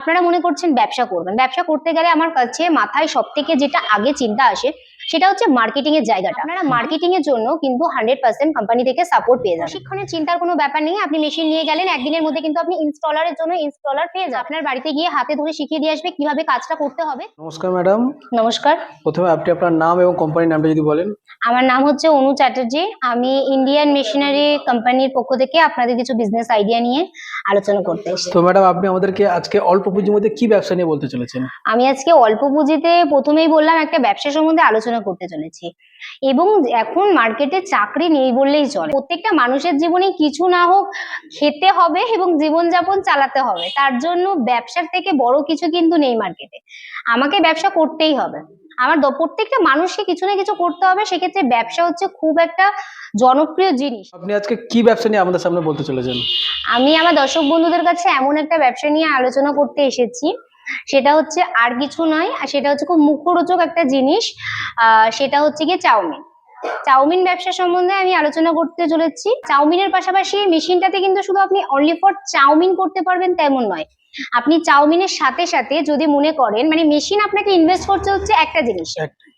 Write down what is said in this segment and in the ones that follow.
আপনারা মনে করছেন ব্যবসা করবেন। ব্যবসা করতে গেলে আমার কাছে মাথায় সব থেকে যেটা আগে চিন্তা আসে সেটা হচ্ছে মার্কেটিং এর জায়গাটা। আপনারা মার্কেটিং এর জন্য কিন্তু হান্ড্রেড পার্সেন্ট কোম্পানি থেকে সাপোর্ট পেয়ে যাবেন। প্রশিক্ষণের চিন্তার কোনো ব্যাপার নেই আপনি মেশিন নিয়ে গেলেন একদিনের মধ্যে কিন্তু আপনি ইনস্টলারের জন্য ইনস্টলার পেয়ে যাবেন। আপনার বাড়িতে গিয়ে হাতে ধরে শিখিয়ে দিয়ে আসবে কীভাবে কাজটা করতে হবে। নমস্কার ম্যাডাম নমস্কার। প্রথমে আপনি আপনার নাম এবং কোম্পানির নামটা যদি বলেন। আমার নাম হচ্ছে অনু চ্যাটার্জি। আমি ইন্ডিয়ান মেশিনারি কোম্পানির পক্ষ থেকে আপনাদের কিছু বিজনেস আইডিয়া নিয়ে আলোচনা করতে এসেছি। তো ম্যাডাম আপনি আমাদেরকে আজকে অল্প পুঁজির মধ্যে কি ব্যবসা নিয়ে বলতে চলেছেন? আমি আজকে অল্প পুঁজিতে প্রথমেই বললাম একটা ব্যবসা সম্বন্ধে আলোচনা করতে চলেছি। এবং এখন মার্কেটে চাকরি নেই বললেই চলে। প্রত্যেকটা মানুষের জীবনে কিছু না হোক খেতে হবে এবং জীবনযাপন চালাতে হবে। তার জন্য ব্যবসার থেকে বড় কিছু কিন্তু নেই মার্কেটে আমাকে ব্যবসা করতেই হবে। আমার প্রত্যেকটা মানুষকে কিছু না কিছু করতে হবে। সেক্ষেত্রে ব্যবসা হচ্ছে খুব একটা জনপ্রিয় জিনিস। আপনি আজকে কি ব্যবসা নিয়ে আমাদের সামনে বলতে চলেছেন? আমি আমার দর্শক বন্ধুদের কাছে এমন একটা ব্যবসা নিয়ে আলোচনা করতে এসেছি। সেটা হচ্ছে আর কিছু নয়, আর সেটা হচ্ছে খুব মুখরোচক একটা জিনিস সেটা হচ্ছে গিয়ে চাউমিন। চাউমিন ব্যবসা সম্বন্ধে আমি আলোচনা করতে চলেছি। চাউমিনের পাশাপাশি মেশিনটাতে কিন্তু শুধু আপনি অনলি ফর চাউমিন করতে পারবেন তেমন নয়। আপনি চাউমিনের সাথে সাথে যদি মনে করেন মানে মেশিন আপনাকে ইনভেস্ট করতে হচ্ছে একটা জিনিস।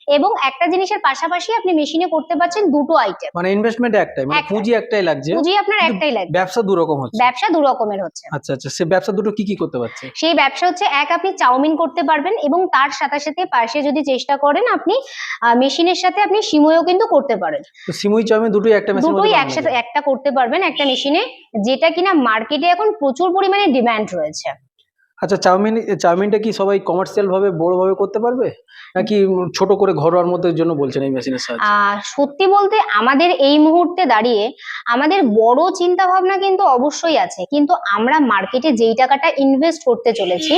এবং একটা জিনিসের পাশাপাশি আপনি মেশিনে করতে পারছেন দুটো আইটেম মানে ইনভেস্টমেন্ট একটাই মানে। পুঁজি একটাই লাগছে। পুঁজি আপনার একটাই লাগবে। ব্যবসা দু রকম হচ্ছে। ব্যবসা দু রকমের হচ্ছে। আচ্ছা আচ্ছা সে ব্যবসা দুটো কি কি করতে পারছে? সেই ব্যবসা হচ্ছে এক আপনি চাউমিন করতে পারবেন এবং তার সাথে সাথে পাশে যদি চেষ্টা করেন আপনি মেশিনের সাথে আপনি সিমইও কিন্তু করতে পারেন। তো সিমুই চাউমিন দুটোই একটা মেশিন দুটোই একসাথে একটা করতে পারবেন একটা মেশিনে যেটা কিনা মার্কেটে এখন প্রচুর পরিমাণে ডিমান্ড রয়েছে। আচ্ছা চাউমিন চাউমিনটা কি সবাই কমার্শিয়াল ভাবে বড় ভাবে করতে পারবে? নাকি ছোট করে ঘরোয়ার মধ্যে জন্য বলছেন এই মেশিনের সাহায্যে? সত্যি বলতে আমাদের এই মুহূর্তে দাঁড়িয়ে আমাদের বড় চিন্তা ভাবনা কিন্তু অবশ্যই আছে। কিন্তু আমরা মার্কেটে যেই টাকাটা ইনভেস্ট করতে চলেছি,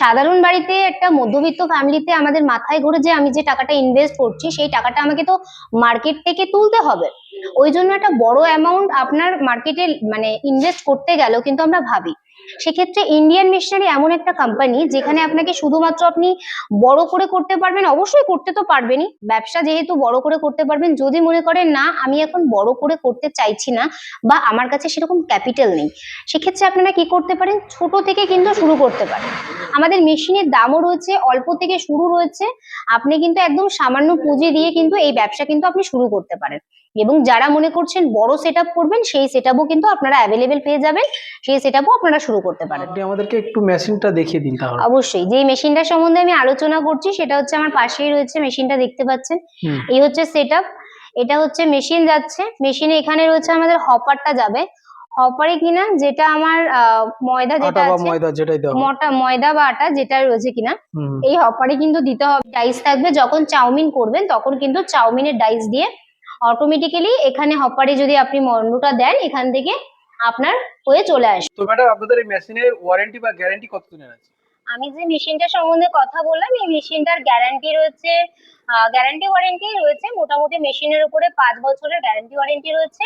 সাধারণ বাড়িতে একটা মধ্যবিত্ত ফ্যামিলিতে আমাদের মাথায় ঘুরে যে আমি যে টাকাটা ইনভেস্ট করছি, সেই টাকাটা আমাকে তো মার্কেট থেকে তুলতে হবে। ওই জন্য একটা বড় অ্যামাউন্ট আপনার মার্কেটে মানে ইনভেস্ট করতে গেলেও কিন্তু আমরা ভাবি। সেক্ষেত্রে ইন্ডিয়ান মিশনারি এমন একটা কোম্পানি যেখানে আপনাকে শুধুমাত্র আপনি বড় করে করতে পারবেন, অবশ্যই করতে তো পারবেনই। ব্যবসা যেহেতু বড় করে করতে পারবেন, যদি মনে করেন, না, আমি এখন বড় করে করতে চাইছি না বা আমার কাছে সেরকম ক্যাপিটাল নেই। সেক্ষেত্রে আপনারা কি করতে পারেন? ছোট থেকে কিন্তু শুরু করতে পারেন। আমাদের মেশিনের দামও রয়েছে, অল্প থেকে শুরু রয়েছে। আপনি কিন্তু একদম সামান্য পুঁজি দিয়ে কিন্তু এই ব্যবসা কিন্তু আপনি শুরু করতে পারেন। এবং যারা মনে করছেন বড় সেট করবেন সেই সেট কিন্তু আপনারা অ্যাভেলেবেল পেয়ে যাবেন। সেই সেট আপনারা শুরু করতে পারেন। আপনি আমাদেরকে একটু মেশিনটা দেখিয়ে দিন তাহলে। অবশ্যই। যে মেশিনটা সম্বন্ধে আমি আলোচনা করছি সেটা হচ্ছে আমার পাশেই রয়েছে মেশিনটা দেখতে পাচ্ছেন। এই হচ্ছে সেট এটা হচ্ছে মেশিন যাচ্ছে। মেশিনে এখানে রয়েছে আমাদের হপারটা যাবে। হপারে কিনা যেটা আমার ময়দা যেটা আটা বা আছে ময়দা যেটাই হোক। মোটা ময়দা বা আটা যেটা রয়েছে কিনা। এই হপারে কিন্তু দিতে হবে। ডাইস থাকবে। যখন চাউমিন করবেন তখন কিন্তু চাউমিনের ডাইস দিয়ে অটোমেটিক্যালি এখানে হপারে যদি আপনি মন্ডুটা দেন এখান থেকে আপনার হয়ে চলে আসবে। তো ম্যাডাম আপনাদের এই মেশিনের ওয়ারেন্টি বা গ্যারান্টি কতদিনের আছে? আমি যে মেশিনটা সম্বন্ধে কথা বললাম এই মেশিনটার গ্যারান্টি রয়েছে গ্যারান্টি ওয়ারেন্টি রয়েছে মোটামুটি মেশিনের উপরে পাঁচ বছরের গ্যারান্টি ওয়ারেন্টি রয়েছে।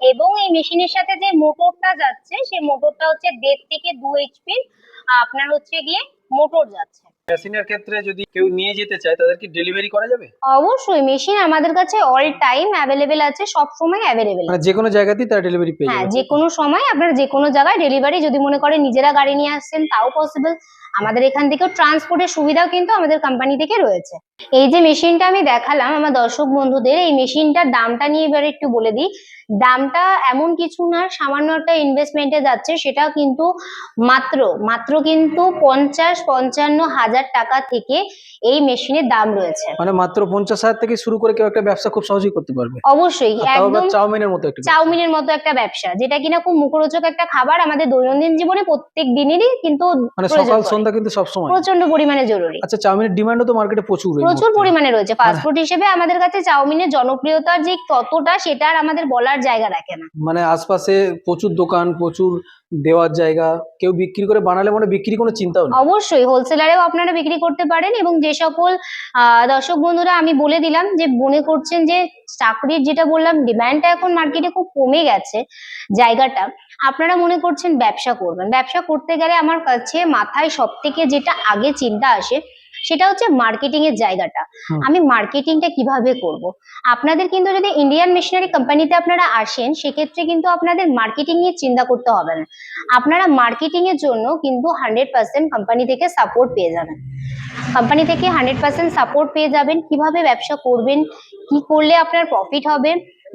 এবং এই মেশিনের সাথে যে মোটরটা যাচ্ছে সেই মোটরটা হচ্ছে দেড় থেকে দু এইচপি আপনার হচ্ছে গিয়ে মোটর যাচ্ছে। মেশিনের ক্ষেত্রে যদি কেউ নিয়ে যেতে চায় তাদেরকে ডেলিভারি করা যাবে? অবশ্যই মেশিন আমাদের কাছে অল টাইম অ্যাভেলেবেল আছে সব সময় অ্যাভেলেবেল মানে যে কোনো জায়গাতেই তারা ডেলিভারি পেয়ে হ্যাঁ যাবে। যে কোনো সময় আপনারা যে কোনো জায়গায় ডেলিভারি যদি মনে করে নিজেরা গাড়ি নিয়ে আসছেন তাও পসিবল আমাদের এখান থেকেও ট্রান্সপোর্টের সুবিধাও কিন্তু আমাদের কোম্পানি থেকে রয়েছে। এই যে মেশিনটা আমি দেখালাম আমার দর্শক বন্ধুদের এই মেশিনটার দামটা নিয়ে এবার একটু বলে দিই। দামটা এমন কিছু না সামান্য একটা ইনভেস্টমেন্টে যাচ্ছে সেটা কিন্তু মাত্র মাত্র কিন্তু পঞ্চাশ পঞ্চান্ন হাজার টাকা থেকে এই মেশিনের দাম রয়েছে। মানে মাত্র পঞ্চাশ হাজার থেকে শুরু করে কেউ একটা ব্যবসা খুব সহজেই করতে পারবে। অবশ্যই একদম চাউমিনের মতো একটা ব্যবসা। চাউমিনের মতো একটা ব্যবসা যেটা কিনা খুব মুখরোচক একটা খাবার আমাদের দৈনন্দিন জীবনে প্রত্যেক দিনেরই কিন্তু মানে সকাল পড়ে। কিন্তু সবসময়। প্রচণ্ড পরিমাণে জরুরি। আচ্ছা চাউমিনের ডিমান্ডও তো মার্কেটে প্রচুর প্রচুর পরিমাণে রয়েছে। ফাস্ট ফুড হিসেবে আমাদের কাছে চাউমিনের জনপ্রিয়তার যে কতটা সেটা আর আমাদের বলার জায়গা রাখে না। মানে আশপাশে প্রচুর দোকান প্রচুর দেওয়ার জায়গা, কেউ বিক্রি করে বানালে মানে বিক্রি কোনো চিন্তাও নেই। অবশ্যই হোলসেলারেও আপনারা বিক্রি করতে পারেন এবং যে সকল দর্শক বন্ধুরা আমি বলে দিলাম যে, মনে করছেন যে, চাকরির যেটা বললাম ডিমান্ডটা এখন মার্কেটে খুব কমে গেছে জায়গাটা। আপনারা মনে করছেন ব্যবসা করবেন। ব্যবসা করতে গেলে আমার কাছে মাথায় সব থেকে যেটা আগে চিন্তা আসে সেটা হচ্ছে মার্কেটিং এর জায়গাটা। আমি মার্কেটিংটা কীভাবে করব? আপনাদের কিন্তু যদি ইন্ডিয়ান মেশিনারি কোম্পানিতে আপনারা আসেন সেক্ষেত্রে কিন্তু আপনাদের মার্কেটিং নিয়ে চিন্তা করতে হবে না। আপনারা মার্কেটিং এর জন্য কিন্তু হান্ড্রেড পার্সেন্ট কোম্পানি থেকে সাপোর্ট পেয়ে যাবেন। কোম্পানি থেকে হান্ড্রেড পার্সেন্ট সাপোর্ট পেয়ে যাবেন কীভাবে ব্যবসা করবেন কি করলে আপনার প্রফিট হবে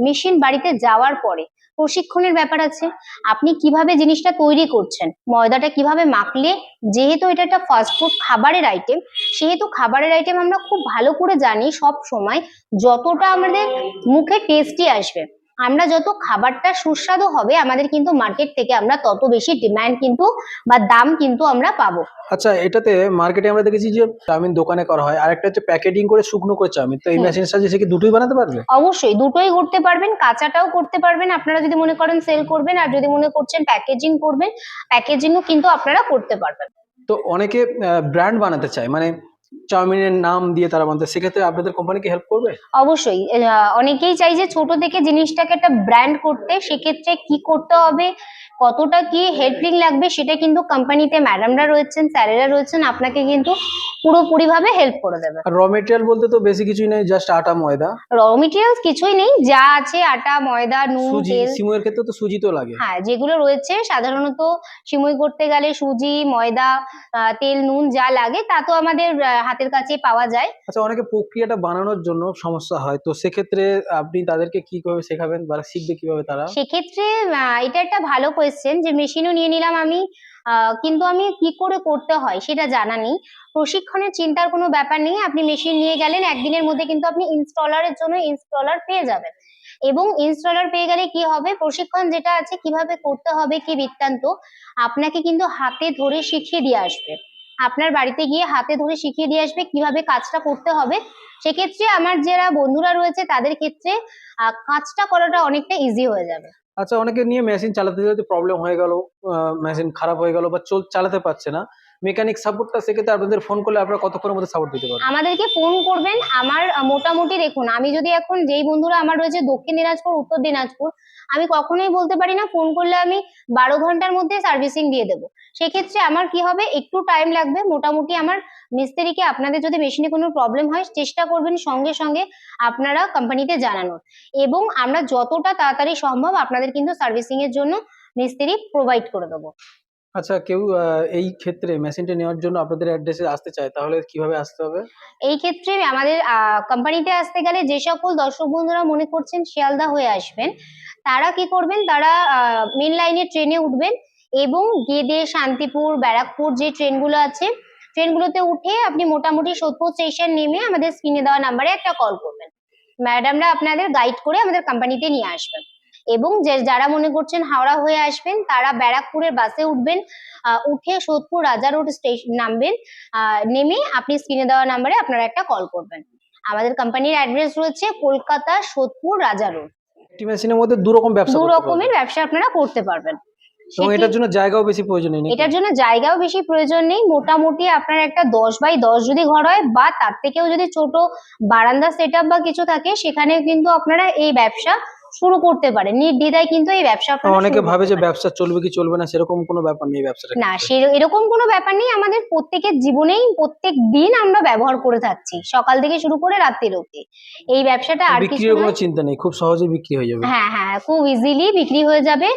মেশিন বাড়িতে যাওয়ার পরে। প্রশিক্ষণের ব্যাপার আছে। আপনি কীভাবে জিনিসটা তৈরি করছেন? ময়দাটা কীভাবে মাখলে? যেহেতু এটা একটা ফাস্টফুড খাবারের আইটেম সেহেতু খাবারের আইটেম আমরা খুব ভালো করে জানি সব সময় যতটা আমাদের মুখে টেস্টি আসবে। আমরা যত খাবারটা সুস্বাদু হবে আমাদের কিন্তু মার্কেট থেকে আমরা তত বেশি ডিমান্ড কিন্তু বা দাম কিন্তু আমরা পাবো। আচ্ছা এটাতে মার্কেটে আমরা দেখেছি যে চাউমিন দোকানে করা হয়। আর একটা হচ্ছে প্যাকেটিং করে শুকনো করে চাউমিন। তো এই। মেশিনের সাহায্যে সে কি দুটোই বানাতে পারবে? অবশ্যই দুটোই করতে পারবেন কাঁচাটাও করতে পারবেন। আপনারা যদি মনে করেন সেল করবেন আর যদি মনে করছেন প্যাকেজিং করবেন প্যাকেজিংও কিন্তু আপনারা করতে পারবেন। তো অনেকে ব্র্যান্ড বানাতে চায়। মানে চাউমিনের নাম দিয়ে তারা বানাতে। সেক্ষেত্রে আপনাদের কোম্পানি কি হেল্প করবে? অবশ্যই। অনেকেই চাই যে ছোট থেকে জিনিসটাকে একটা ব্র্যান্ড করতে সেক্ষেত্রে কি করতে হবে কতটা কি হেল্পিং লাগবে সেটা কিন্তু কোম্পানিতে ম্যাডামরা রয়েছেন স্যারেরা রয়েছেন আপনাকে কিন্তু পুরোপুরিভাবে হেল্প করে দেবে। র মেটেরিয়াল বলতে তো বেশি কিছুই নেই জাস্ট আটা ময়দা। র মেটেরিয়ালস কিছুই নেই যা আছে আটা ময়দা নুন সুজি তেল। সিমুয়ের ক্ষেত্রে তো সুজি তো লাগে। হ্যাঁ যেগুলো রয়েছে সাধারণত সিমুই করতে গেলে সুজি ময়দা তেল নুন যা লাগে তা তো আমাদের হাতের কাছে পাওয়া যায়। আচ্ছা অনেকে প্রক্রিয়াটা বানানোর জন্য সমস্যা হয়। তো সেক্ষেত্রে আপনি তাদেরকে কি করে শেখাবেন বা শিখবে কীভাবে তারা? সেক্ষেত্রে এটা একটা ভালো কোয়েশ্চেন যে মেশিনও নিয়ে নিলাম আমি কিন্তু আমি কি করে করতে হয় সেটা জানা নেই। প্রশিক্ষণের চিন্তার কোনো ব্যাপার নেই। আপনি মেশিন নিয়ে গেলেন একদিনের মধ্যে কিন্তু আপনি ইনস্টলারের জন্য ইনস্টলার পেয়ে যাবেন। এবং ইনস্টলার পেয়ে গেলে কি হবে? প্রশিক্ষণ যেটা আছে কীভাবে করতে হবে কি বৃত্তান্ত আপনাকে কিন্তু হাতে ধরে শিখিয়ে দিয়ে আসবে। আপনার বাড়িতে গিয়ে হাতে ধরে শিখিয়ে দিয়ে আসবে কীভাবে কাজটা করতে হবে। সেক্ষেত্রে আমার যারা বন্ধুরা রয়েছে তাদের ক্ষেত্রে কাজটা করাটা অনেকটা ইজি হয়ে যাবে। আচ্ছা অনেকে নিয়ে মেশিন চালাতে চালাতে প্রবলেম হয়ে গেল মেশিন খারাপ হয়ে গেল বা চল, চালাতে পারছে না। মেকানিক সাপোর্টটা সেক্ষেত্রে আপনাদের ফোন করলে আপনারা কতক্ষণের মধ্যে সাপোর্ট দিতে পারবেন? আমাদেরকে ফোন করবেন। আমার মোটামুটি দেখুন, আমি যদি এখন যেই বন্ধুরা আমার রয়েছে দক্ষিণ দিনাজপুর, উত্তর দিনাজপুর, আমি কখনোই বলতে পারি না ফোন করলে আমি বারো ঘণ্টার মধ্যে সার্ভিসিং দিয়ে দেবো। সেক্ষেত্রে আমার কি হবে, একটু টাইম লাগবে। মোটামুটি আমার মিস্ত্রিকে আপনাদের যদি মেশিনে কোনো প্রবলেম হয়, চেষ্টা করবেন সঙ্গে সঙ্গে আপনারা কোম্পানিতে জানানোর। এবং আমরা যতটা তাড়াতাড়ি সম্ভব আপনাদের কিন্তু সার্ভিসিং এর জন্য মিস্ত্রি প্রোভাইড করে দেবো। আচ্ছা কেউ এই ক্ষেত্রে মেশিনটা নেওয়ার জন্য আপনাদের অ্যাড্রেসে আসতে চায়, তাহলে কীভাবে আসতে হবে? এই ক্ষেত্রে আমাদের কোম্পানিতে আসতে গেলে যে সকল দর্শক বন্ধুরা মনে করছেন শিয়ালদা হয়ে আসবেন, তারা কি করবেন? তারা মেন লাইনে ট্রেনে উঠবেন এবং গেদে, শান্তিপুর, ব্যারাকপুর যে ট্রেনগুলো আছে ট্রেনগুলোতে উঠে আপনি মোটামুটি সোদপুর স্টেশন নেমে আমাদের স্ক্রিনে দেওয়া নাম্বারে একটা কল করবেন। ম্যাডামরা আপনাদের গাইড করে আমাদের কোম্পানিতে নিয়ে আসবেন। এবং যে যারা মনে করছেন হাওড়া হয়ে আসবেন তারা ব্যারাকপুরের বাসে উঠবেন উঠে সোদপুর রাজা রোড স্টেশন নামবেন নেমে আপনি স্ক্রিনে দেওয়া নাম্বারে আপনারা একটা কল করবেন। আমাদের কোম্পানির অ্যাড্রেস রয়েছে কলকাতা সোদপুর রাজা রোড মেশিনের মধ্যে দু রকম ব্যবসা দু রকমের ব্যবসা আপনারা করতে পারবেন। এবং এটার জন্য জায়গাও বেশি প্রয়োজন নেই এটার জন্য জায়গাও বেশি প্রয়োজন নেই। মোটামুটি আপনার একটা দশ বাই দশ যদি ঘর হয় বা তার থেকেও যদি ছোট বারান্দা সেট বা কিছু থাকে সেখানে কিন্তু আপনারা এই ব্যবসা শুরু করতে পারেন নির্দ্বিধায় কিন্তু এই ব্যবসা অনেকে ভাবে যে ব্যবসা চলবে কি চলবে না সেরকম কোনো ব্যাপার নেই ব্যবসাটা না সে এরকম কোনো ব্যাপার নেই আমাদের প্রত্যেকের জীবনেই প্রত্যেক দিন আমরা ব্যবহার করে থাকছি সকাল থেকে শুরু করে রাত্রির অবধি। এই ব্যবসাটা আর কিছু কোনো চিন্তা নেই খুব সহজে বিক্রি হয়ে যাবে। হ্যাঁ হ্যাঁ খুব ইজিলি বিক্রি হয়ে যাবে।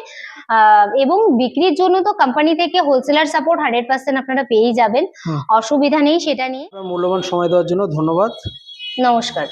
আহ, এবং বিক্রির জন্য তো কোম্পানি থেকে হোলসেলার সাপোর্ট হান্ড্রেড পার্সেন্ট আপনারা পেয়েই যাবেন। অসুবিধা নেই সেটা নিয়ে। মূল্যবান সময় দেওয়ার জন্য ধন্যবাদ। নমস্কার।